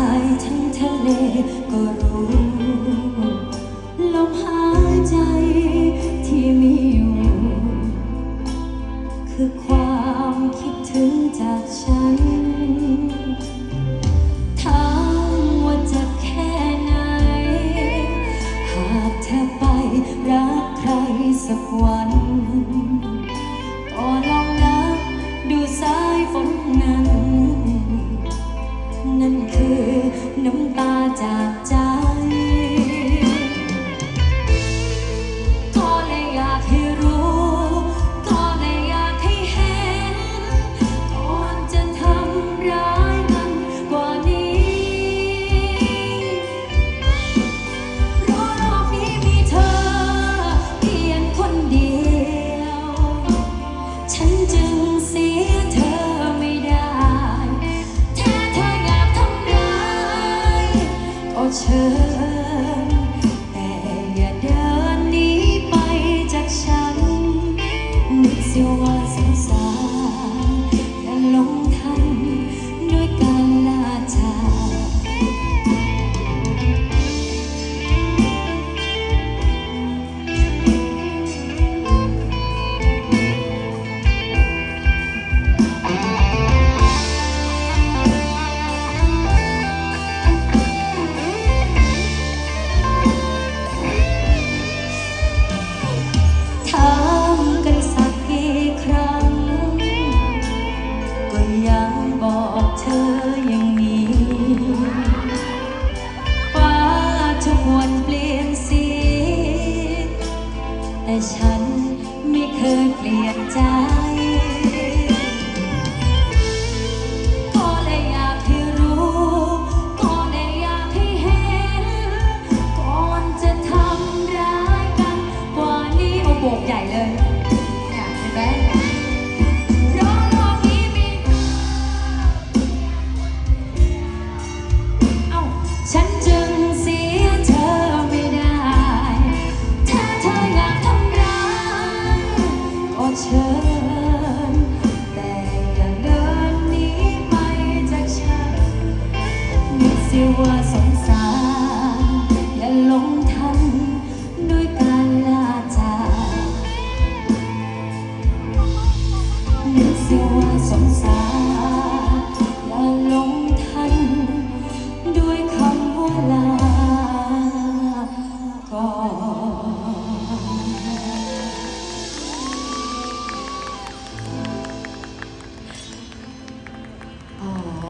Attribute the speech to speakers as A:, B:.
A: ายทั้งทะเลก็รู้ลมหายใจที่มีอยู่คือความคิดถึงจากฉัน น้ำตาจากใจ เชิญ แต่อย่าเดินนีไปจากฉันนึกเสียว่า ควรเปลี่ยนสี แต่ฉันไม่เคยเปลี่ยนใจ เชิญ แต่อย่าเดินนีไปจากฉันมิสิว่